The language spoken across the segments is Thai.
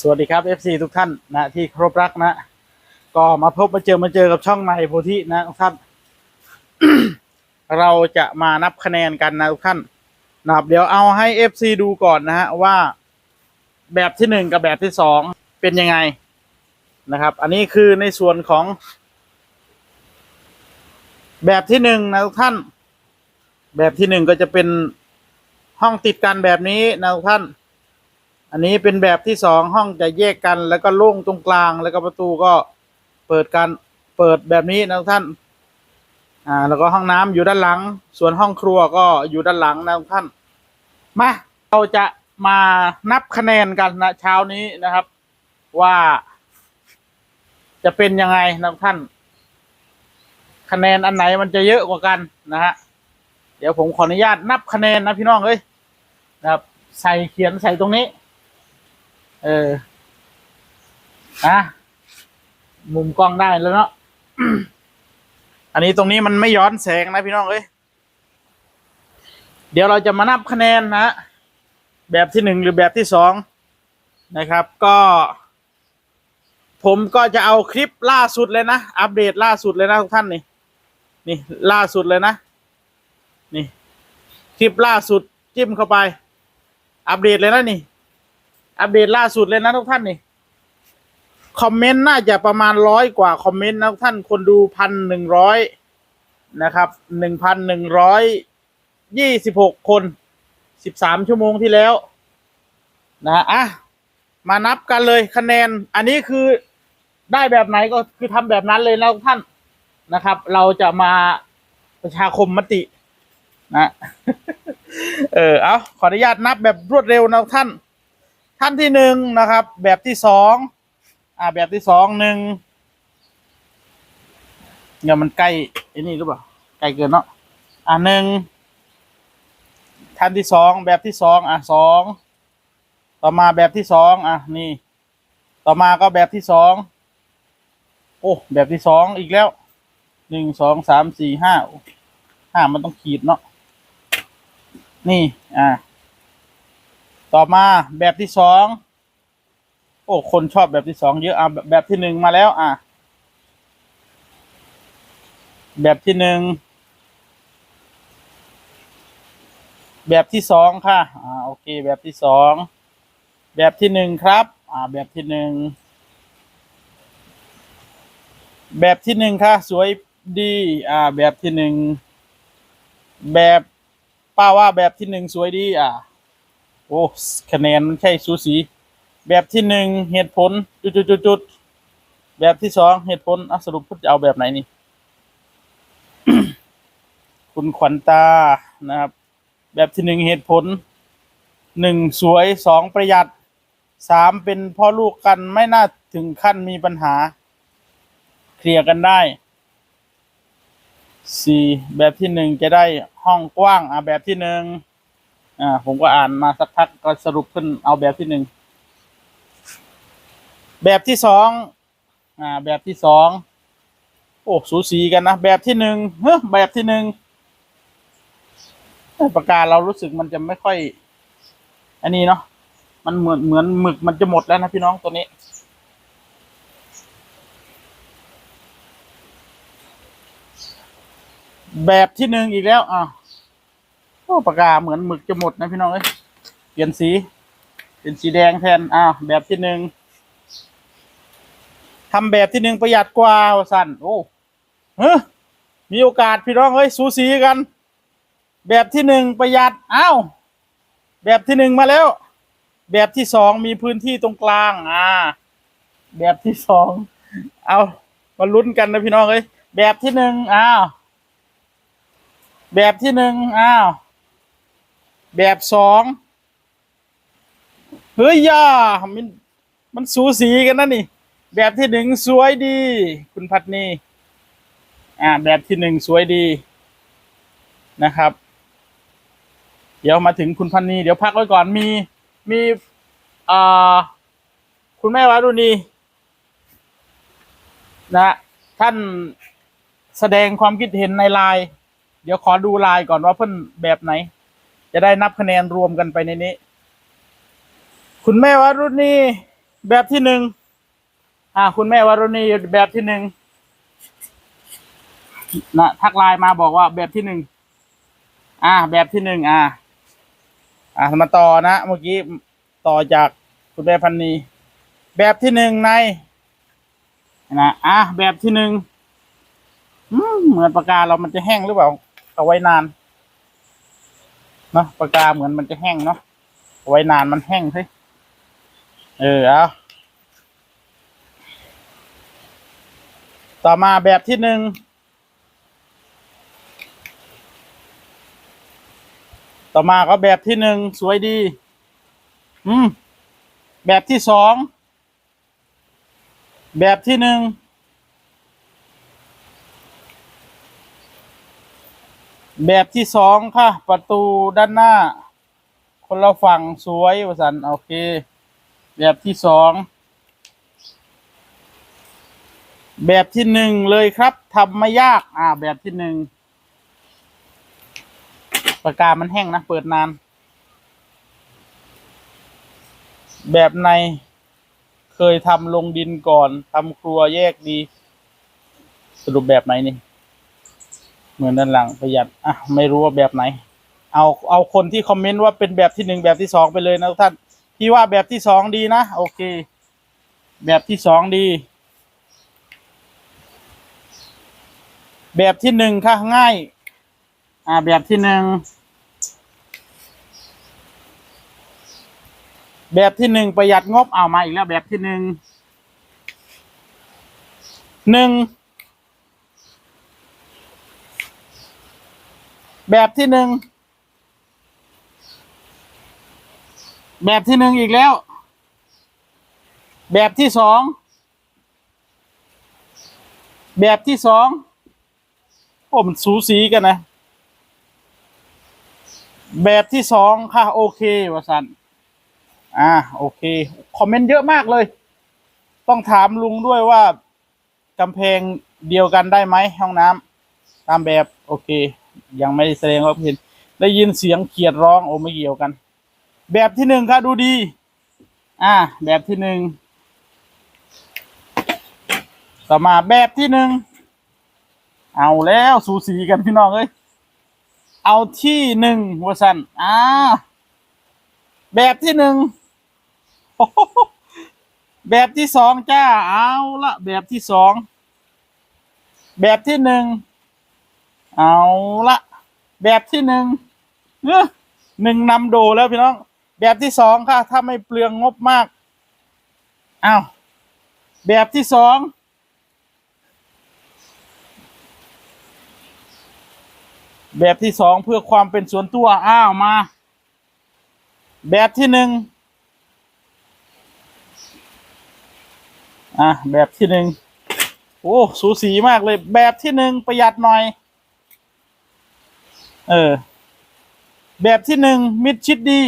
สวัสดีครับ FC ทุกท่านนะที่ครพรักนะ ก็มาพบมาเจอมาเจอกับช่องใหม่โพธินะทุกท่าน เราจะมานับคะแนนกันนะทุกท่านนะเดี๋ยวเอาให้ FC ดูก่อนนะฮะว่าแบบที่หนึ่งกับแบบที่สองเป็นยังไงนะครับ อันนี้คือในส่วนของ แบบที่หนึ่งนะทุกท่าน แบบที่หนึ่งก็จะเป็นห้องติดกันแบบนี้นะทุกท่าน อันนี้เป็นแบบที่สองห้องจะแยกกัน แล้วก็โล่งตรงกลางแล้วก็ประตูก็เปิดกันเปิดแบบนี้นะทุกท่านอ่าแล้วก็ห้องน้ำอยู่ด้านหลัง ส่วนห้องครัวก็อยู่ด้านหลังนะทุกท่านมาเราจะมานับคะแนนกันนะเช้านี้นะครับ ว่าจะเป็นยังไงนะทุกท่าน คะแนนอันไหนมันจะเยอะกว่ากันนะฮะเดี๋ยวผมขออนุญาตนับคะแนนนะพี่น้องเอ้ยนะครับ ใส่เขียนใส่ตรงนี้ เออนะมุมกล้องได้แล้วเนาะ อันนี้ตรงนี้มันไม่ย้อนแสงนะพี่น้องเอ้ย เดี๋ยวเราจะมานับคะแนนนะ แบบที่หนึ่งหรือแบบที่สองนะครับ ก็ ผมก็จะเอาคลิปล่าสุดเลยนะ อัปเดตล่าสุดเลยนะทุกท่านนี่ นี่ล่าสุดเลยนะ นี่ คลิปล่าสุดจิ้มเข้าไป อัปเดตเลยนะนี่ อัปเดตล่าสุดเลยนะทุกท่านนี่คอมเมนต์น่าจะประมาณร้อยกว่าคอมเมนต์นะทุกท่านคนดูพันหนึ่งร้อยนะครับหนึ่งพันหนึ่งร้อยยี่สิบหกคนสิบสามชั่วโมงที่แล้ว นะอะมานับกันเลยคะแนน อันนี้คือได้แบบไหนก็คือทำแบบนั้นเลยนะทุกท่านนะครับ เราจะมาประชาคมมตินะ เออ เอาขออนุญาตนับแบบรวดเร็วนะท่าน ท่านที่หนึ่งนะครับ แบบที่สองอ่าแบบที่สองหนึ่งเนี่ยมันใกล้ไอ้นี่หรือเปล่าใกล้เกินเนาะอ่าหนึ่งท่านที่สองแบบที่สองอะสองต่อมาแบบที่สองอะนี่ ต่อมาก็แบบที่สองโอ้แบบที่สองอีกแล้วหนึ่งสองสามสี่ห้าห้ามันต้องขีดเนาะนี่ อ่า ต่อมาแบบที่สองโอ้คนชอบแบบที่สองเยอะอะแบบที่หนึ่งมาแล้ว อะ แบบที่หนึ่งแบบที่สองค่ะ อ่า โอเค แบบที่สอง แบบที่หนึ่งครับ อ่า แบบที่หนึ่ง แบบที่หนึ่งค่ะ สวยดี อ่า แบบที่หนึ่ง แบบป้าว่าแบบที่หนึ่งสวยดี อะโอ้คะแนนมันใช่สูสี แบบที่หนึ่งเหตุผล จุดจุดจุดจุดแบบที่สองเหตุผลอสรุปพุทธจะเอาแบบไหนนี่ คุณขวัญตานะครับ แบบที่หนึ่งเหตุผลหนึ่งสวยสองประหยัดสามเป็นพ่อลูกกันไม่น่าถึงขั้นมีปัญหา เคลียร์กันได้สี่แบบที่หนึ่งจะได้ห้องกว้าง อ่าแบบที่หนึ่ง อ่า ผมก็อ่านมาสักพักก็สรุปขึ้นเอาแบบที่หนึ่ง แบบที่สองอ่า แบบที่สองโอ้สูสีกันนะแบบที่หนึ่งเฮ้ยแบบที่หนึ่งปากกาเรารู้สึกมันจะไม่ค่อย อันนี้เนาะมันเหมือนเหมือนหมึกมันจะหมดแล้วนะพี่น้องตัวนี้แบบที่หนึ่งอีกแล้ว อะ โอ้ปากกาเหมือนหมึกจะหมดนะพี่น้องเอ้ยเปลี่ยนสี เป็นสีแดงแทนอ่าวแบบที่หนึ่งทำแบบที่หนึ่งประหยัดกว่าสั่นโอ้เฮ้มีโอกาสพี่น้องเอ้ยสูสีกัน แบบที่หนึ่งประหยัดอ้าวแบบที่หนึ่งมาแล้ว แบบที่สองมีพื้นที่ตรงกลาง อ่า แบบที่สองเอามาลุ้นกันนะพี่น้องเอ้ยแบบที่หนึ่งอ้าวแบบที่หนึ่งอ้าว แบบสองเฮ้ยย่ามันมันสูสีกันนะนี่ แบบที่หนึ่งสวยดี คุณพัดนีอ่า แบบที่หนึ่งสวยดีนะครับ เดี๋ยวมาถึงคุณพันนีเดี๋ยวพักไว้ก่อนมีมีอ่าคุณแม่วารุณีนะท่านแสดงความคิดเห็นในไลน์เดี๋ยวขอดูไลายก่อนว่าเพิ่นแบบไหน จะได้นับคะแนนรวมกันไปในนี้ คุณแม่วารุณีแบบที่หนึ่งอ่า คุณแม่วรุณีแบบที่หนึ่งนะทักไลน์มาบอกว่าแบบที่หนึ่งอ่า แบบที่หนึ่งอ่า อ่ามาต่อนะเมื่อกี้ต่อจากคุณแม่พันนีแบบที่หนึ่งในนะอะแบบที่หนึ่งเหมือนปากกาเรามันจะแห้งหรือเปล่าเอาไว้นาน เนาะปากกาเหมือนมันจะแห้งเนาะไว้นานมันแห้งสิเออเอาต่อมาแบบที่หนึ่งต่อมาก็แบบที่หนึ่งสวยดี อืม แบบที่สอง แบบที่หนึ่ง แบบที่สองค่ะ ประตูด้านหน้า คนละฝั่งสวยวสันโอเค แบบที่สองแบบที่หนึ่งเลยครับทำไม่ยาก อ่า แบบที่หนึ่งปากกามันแห้งนะ เปิดนาน แบบในเคยทำลงดินก่อนทำครัวแยกดี สรุปแบบไหนนี่ เหมือนด้านหลังประหยัดอะไม่รู้ว่าแบบไหน เอาเอาคนที่คอมเมนต์ว่าเป็นแบบที่หนึ่งแบบที่สองไปเลยนะทุกท่านพี่ว่าแบบที่สองดีนะโอเค แบบที่สองดี แบบที่หนึ่งค่ะง่าย อ่า แบบที่หนึ่งแบบที่หนึ่งประหยัดงบเอามาอีกแล้วแบบที่หนึ่งหนึ่ง แบบที่หนึ่ง แบบที่หนึ่งอีกแล้ว แบบที่สอง แบบที่สองโอ้มันสูสีกันนะ แบบที่สองค่ะ โอเควสันอ่า โอเค คอมเมนต์เยอะมากเลย ต้องถามลุงด้วยว่ากำแพงเดียวกันได้ไหมห้องน้ำตามแบบ โอเค ยังไม่ได้แสดงความเห็น ได้ยินเสียงเขียดร้องโอ้ไม่เกี่ยวกัน แบบที่หนึ่งค่ะดูดี อ่า แบบที่หนึ่งต่อมาแบบที่หนึ่งเอาแล้วสูสีกันพี่น้องเอ้ยเอาที่หนึ่งวสันอ่าแบบที่หนึ่งแบบที่สองจ้าเอาละแบบที่สองแบบที่หนึ่ง เอาละแบบที่หนึ่งเอ้อหนึ่งนำโดแล้วพี่น้อง แบบที่สองค่ะ ถ้าไม่เปลืองงบมากเอาแบบที่สองแบบที่สองเพื่อความเป็นส่วนตัวอ้าวมา แบบที่หนึ่งอะแบบที่หนึ่งโอ้สูสีมากเลย แบบที่หนึ่งประหยัดหน่อย เออ แบบที่หนึ่งมิดชิดดี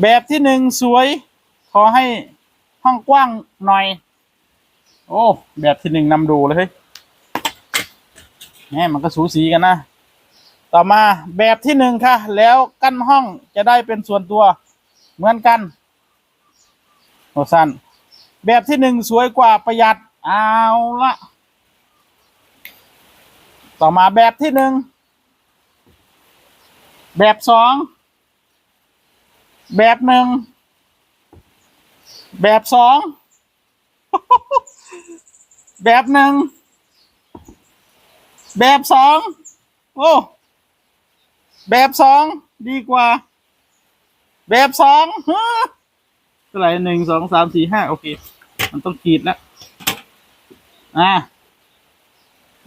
แบบที่หนึ่งสวย ขอให้ห้องกว้างหน่อย โอ้ แบบที่หนึ่งนำดูเลยเฮ้ยแหมมันก็สูสีกันนะ ต่อมาแบบที่หนึ่งค่ะ แล้วกั้นห้องจะได้เป็นส่วนตัวเหมือนกันโอสันแบบที่หนึ่งสวยกว่าประหยัด เอาละ ต่อมาแบบที่หนึ่ง แบบสอง แบบหนึ่ง แบบสอง แบบหนึ่ง แบบสอง โอ้ แบบสองดีกว่า แบบสองเฮ้อเท่าไหร่หนึ่งสองสามสี่ห้าโอเค มันต้องขีดแล้ว อ่า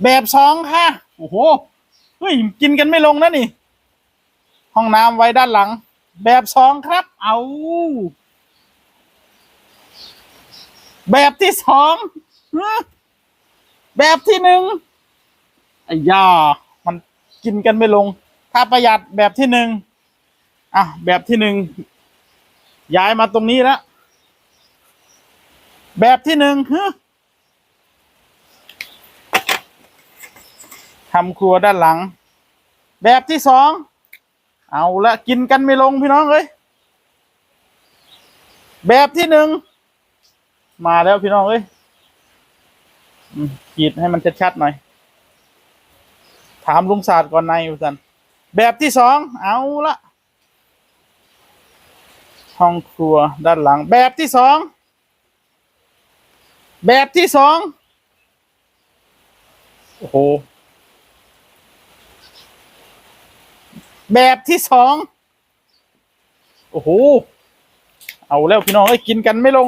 แบบสองค่ะ โอ้โห เฮ้ย กินกันไม่ลงนะนี่ ห้องน้ำไว้ด้านหลัง แบบสองครับ เอา แบบที่สองแบบที่หนึ่งไอ้ยามันกินกันไม่ลง ถ้าประหยัดแบบที่หนึ่งอะ แบบที่หนึ่งย้ายมาตรงนี้แล้วแบบที่หนึ่งฮ ทำครัวด้านหลัง แบบที่สองเอาละกินกันไม่ลงพี่น้องเอ้ยแบบที่หนึ่งมาแล้วพี่น้องเอ้ยขีดให้มันชัดๆหน่อย ถามลุงศาสตร์ก่อนในอยู่สันแบบที่สองเอาละห้องครัวด้านหลัง แบบที่สองแบบที่สองโอ้โห แบบที่สองโอ้โห เอาแล้วพี่น้องเอ้กินกันไม่ลง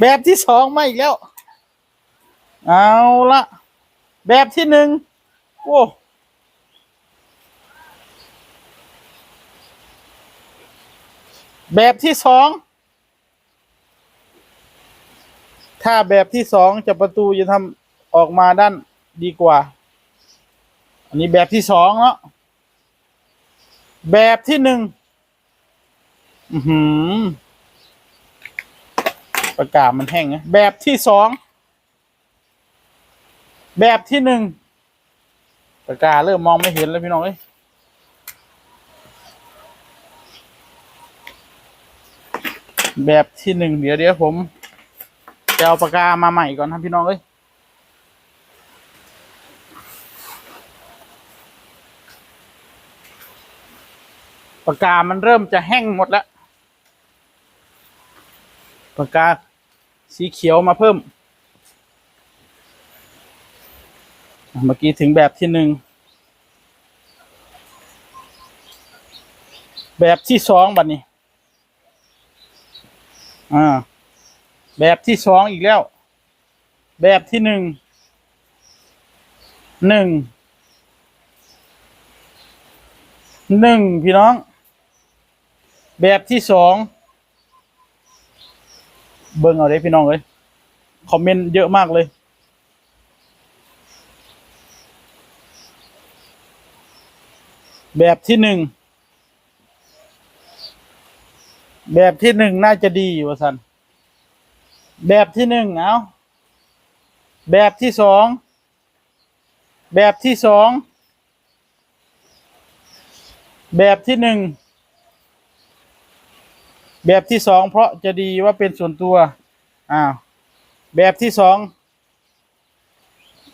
แบบที่สองมาอีกแล้ว เอาละแบบที่หนึ่งโอ้แบบที่สอง ถ้าแบบที่สองจะประตูจะทำออกมาด้านดีกว่า อันนี้แบบที่สองเนาะแบบที่หนึ่งอือหือประกาศมันแห้งนะแบบที่สองแบบที่หนึ่งประกาศเริ่มมองไม่เห็นแล้วพี่น้องเอ้ยแบบที่หนึ่งเดี๋ยวเดี๋ยวผมจะเอาปากกามาใหม่ก่อนนะพี่น้องเอ้ย ปากกามันเริ่มจะแห้งหมดแล้วปากกาสีเขียวมาเพิ่ม เมื่อกี้ถึงแบบที่หนึ่ง แบบที่สองบัดนี้ อ่า แบบที่สองอีกแล้ว แบบที่หนึ่ง หนึ่ง หนึ่งพี่น้อง แบบที่สองเบิ่งเอาเลยพี่น้องเลยคอมเมนต์เยอะมากเลย แบบที่หนึ่งแบบที่หนึ่งน่าจะดีวะสันแบบที่หนึ่งเอาแบบที่สองแบบที่สองแบบที่หนึ่ง แบบที่สองเพราะจะดีว่าเป็นส่วนตัวอ้าวแบบที่สอง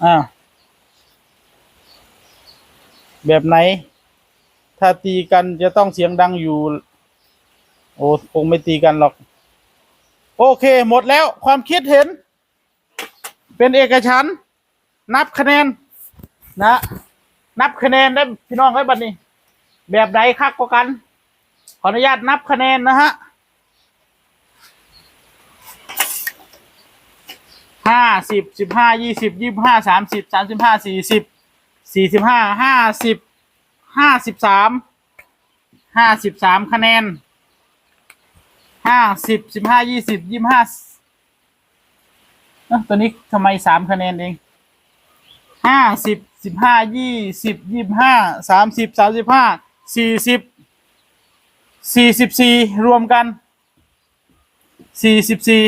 อ้าวแบบไหน ถ้าตีกันจะต้องเสียงดังอยู่ โอ้คงไม่ตีกันหรอก โอเค หมดแล้วความคิดเห็น เป็นเอกฉันนับคะแนน นะ นับคะแนนได้พี่น้องให้บัดนี้ แบบใดคักกว่ากัน ขออนุญาตนับคะแนนนะฮะ ห้าสิบสิบห้ายี่สิบยี่ห้าสามสิบสามสิบห้าสี่สิบสี่สิบห้าห้าสิบห้าสิบสามห้าสิบสามคะแนนห้าสิบสิบห้ายี่สิบยี่ห้าตัวนี้ทำไมสามคะแนนเองห้าสิบสิบห้ายี่สิบยี่ห้าสามสิบสามสิบห้าสี่สิบสี่สิบสี่รวมกันสี่สิบสี่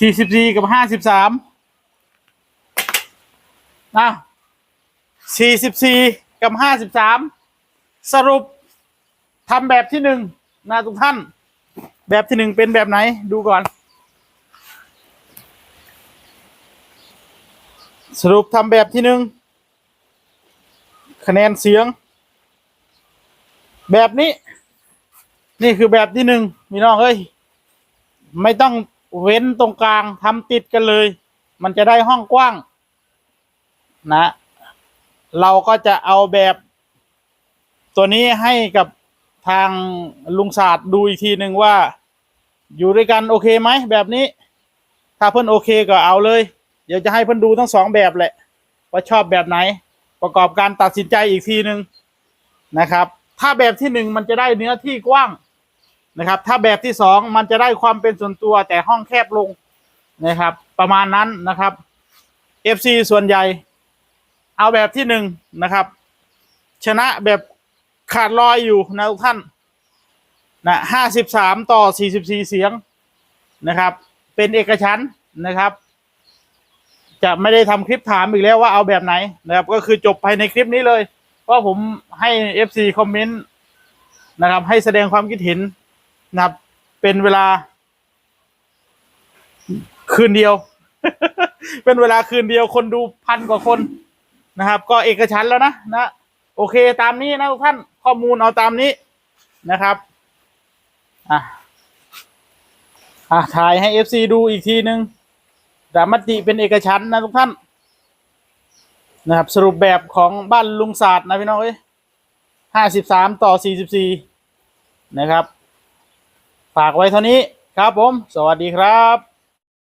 สี่สิบสี่กับห้าสิบสามนะสี่สิบสี่กับห้าสิบสามสรุปทำแบบที่หนึ่งนะทุกท่าน แบบที่หนึ่งเป็นแบบไหนดูก่อน สรุปทำแบบที่หนึ่งคะแนนเสียง แบบนี้ นี่คือแบบที่หนึ่งมีน้องเอ้ย ไม่ต้อง เว้นตรงกลางทำติดกันเลย มันจะได้ห้องกว้าง นะ เราก็จะเอาแบบ ตัวนี้ให้กับทางลุงศาสตร์ดูอีกทีหนึ่งว่า อยู่ด้วยกันโอเคไหมแบบนี้ ถ้าเพื่อนโอเคก็เอาเลย เดี๋ยวจะให้เพื่อนดูทั้งสองแบบแหละ ว่าชอบแบบไหน ประกอบการตัดสินใจอีกทีหนึ่งนะครับ ถ้าแบบที่หนึ่งมันจะได้เนื้อที่กว้าง นะครับ ถ้าแบบที่สองมันจะได้ความเป็นส่วนตัวแต่ห้องแคบลงนะครับ ประมาณนั้นนะครับ FC ส่วนใหญ่ เอาแบบที่หนึ่งนะครับ ชนะแบบขาดลอยอยู่นะทุกท่านนะห้าสิบสามต่อสี่สิบสี่เสียงนะครับ เป็นเอกฉันนะครับ จะไม่ได้ทำคลิปถามอีกแล้วว่าเอาแบบไหนนะครับ ก็คือจบภายในคลิปนี้เลย เพราะผมให้ FC คอมเมนต์นะครับ ให้แสดงความคิดเห็น นะครับ เป็นเวลา คืนเดียว เป็นเวลาคืนเดียวคนดูพันกว่าคนนะครับ ก็เอกฉันแล้วนะนะโอเคตามนี้นะทุกท่านข้อมูลเอาตามนี้นะครับอะอะถ่ายให้เอฟซีดูอีกทีหนึ่งแต่มติเป็นเอกฉันนะทุกท่านนะครับสรุปแบบของบ้านลุงศาสตร์นะพี่น้องเอ้ยห้าสิบสามต่อสี่สิบสี่นะครับ ฝากไว้เท่านี้ครับผม สวัสดีครับ